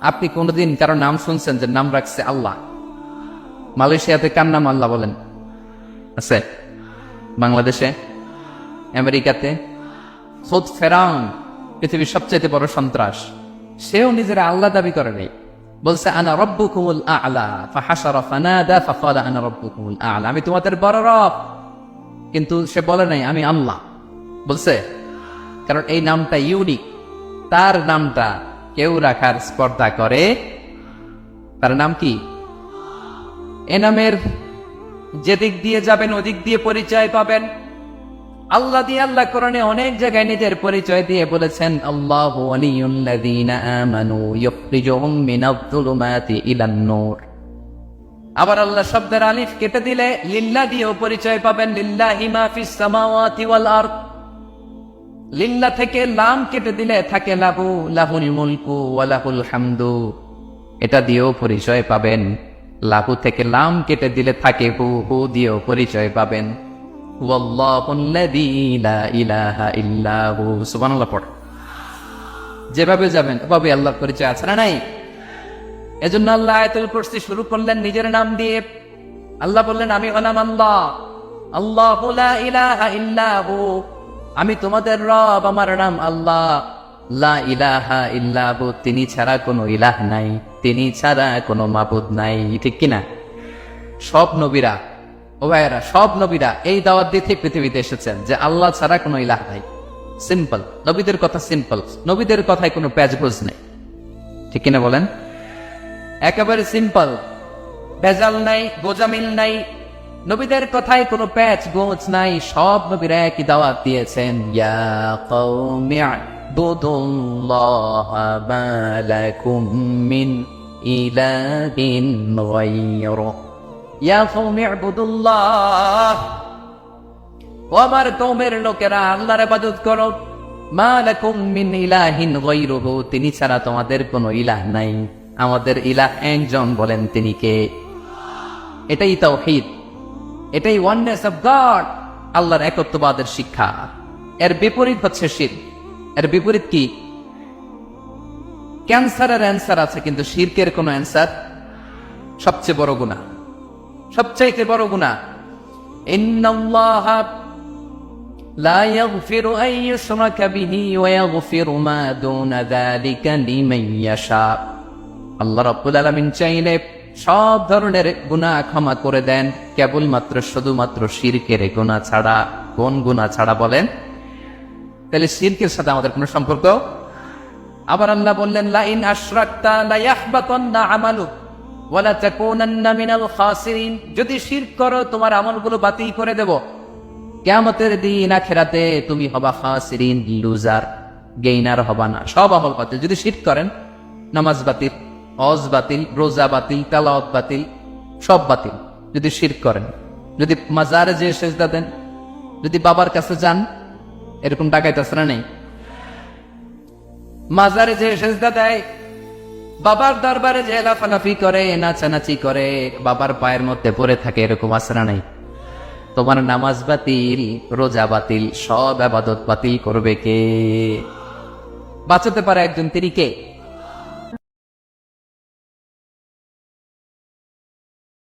আপনি কোনোদিন কারও নাম শুনছেন যে নাম রাখছে আল্লাহ? মালয়েশিয়াতে কার নাম আল্লাহ বলেন? আছে? বাংলাদেশে? আমেরিকাতে? খোদ ফেরাউন, পৃথিবীর সবচেয়ে বড় সন্ত্রাস। সেও নিজের আল্লাহ দাবি করে নেই। বলছে, আনা রব্বুকুমুল আ'লা। ফাহাশারা, ফানাদা, ফাকালা, আনা রব্বুকুমুল আ'লা। আমি তোমাদের বড় রব। কিন্তু সে বলে নাই, আমি আল্লাহ। বলছে, কারণ এই নামটা ইউনিক। তার নামটা কেউ রাখার স্পর্ধা করে। তার নাম কি? এ নামের যেদিক দিয়ে যাবেন, ওদিক দিয়ে পরিচয় পাবেন। আল্লাহ দিয়ে আল্লাহ কোরআনে অনেক জায়গায় নিজের পরিচয় দিয়ে বলেছেন, আল্লাহ আবার আল্লাহ শব্দের আলিফ কেটে দিলে লিল্লাহ দিয়েও পরিচয় পাবেন, লিল্লাহি মা ফিস সামাওয়াতি ওয়াল আরদ। লিল্লাহ থেকে লাম কেটে দিলে থাকে লাহু, লাহুল মুলকু ওয়া লাহুল হামদু। এটা দিয়েও পরিচয় পাবেন। লাহু থেকে লাম কেটে দিলে থাকে হু হু দিয়েও পরিচয় পাবেন। যেভাবে যাবেন ওভাবে আল্লাহর পরিচয় আছে না নাই? এজন্য আল্লাহ আয়াতুল কুরসি শুরু করলেন নিজের নাম দিয়ে। আল্লাহ বললেন, আমি হলাম আল্লাহ। আল্লাহ ইলাহা ইল্লা হু আমি তোমাদের রব, আমার নাম আল্লাহ। লা ইলাহা ইল্লা তিনি ছাড়া কোনো ইলাহ নাই, তিনি ছাড়া কোনো মাবুদ নাই, ঠিক কিনা সব নবীরা ও ভাইয়েরা সব নবীরা এই দাওয়াত দিয়ে পৃথিবীতে এসেছেন যে আল্লাহ ছাড়া কোনো ইলাহ নাই। সিম্পল, নবীদের কথা সিম্পল, নবীদের কথায় কোনো প্যাচবোজ নেই। ঠিক কিনা বলেন? একেবারে সিম্পল ভেজাল নাই গোজামিল নাই নবীদের কথায় কোনো প্যাচ গোছ নাই, সব নবীরা একই দাওয়াত দিয়েছেন। ইয়া কওমি আ'বুদুল্লাহ মা লাকুম মিন ইলাহিন গায়রুহ ইয়া কওমি আ'বুদুল্লাহ ও আমার কওমের লোকেরা, আল্লাহর ইবাদত করো। মা লাকুম মিন ইলাহিন গায়রুহু, তিনি ছাড়া তোমাদের কোনো ইলাহ নাই। আমাদের ইলাহ একজন বলেন তিনি কে? এটাই তাওহীদ। এটাই ওয়াননেস অফ গড আল্লাহর একত্ববাদের শিক্ষা এর বিপরীত হচ্ছে শির এর বিপরীত কি ক্যান্সারের অ্যান্সার আছে কিন্তু শিরকের কোনো অ্যান্সার সবচেয়ে বড় গুণা সবচাইতে বড় গুণা ইন্নাল্লাহ لا يغفر أن يشرك به ويغفر ما دون ذلك لمن يشاء আল্লাহ রব্বুল আলমিন চাইলে সব ধরনের গুনাহ ক্ষমা করে দেন কেবলমাত্র শুধুমাত্র শিরকের গুনাহ ছাড়া, কোন গুনাহ ছাড়া বলেন? তাহলে শিরকের সাথে আমাদের কোনো সম্পর্ক? আবার আল্লাহ বললেন, লাইন আশরাকতা লা ইয়াহবাতান্না আমালুক ওয়ালা তাকুনান্না মিনাল খাসিরিন। যদি শিরক করো, তোমার আমলগুলো বাতিল করে দেব। কিয়ামতের দিন আখেরাতে তুমি হবা খাসিরিন লুজার গেইনার হবা না। সব আমল বাতিল। যদি শিরক করেন, নামাজ বাতিল, হজ বাতিল, রোজা বাতিল, তালাওয়াত বাতিল, সব বাতিল। যদি শির করেন, যদি মাজারে যে সেজদা দেন, যদি বাবার কাছে যান, এরকম ডাকাইতে আসরা নেই? মাজারে যে সেজদা দেয়, বাবার দরবারে যে লাফালাফি করে, নাচানাচি করে, বাবার পায়ের মধ্যে পড়ে থাকে, এরকম আসরা নেই? তোমার নামাজ বাতিল, রোজা বাতিল, সব আবাদত বাতিল করবে কে? বাঁচাতে পারে একজন, তিনি কে?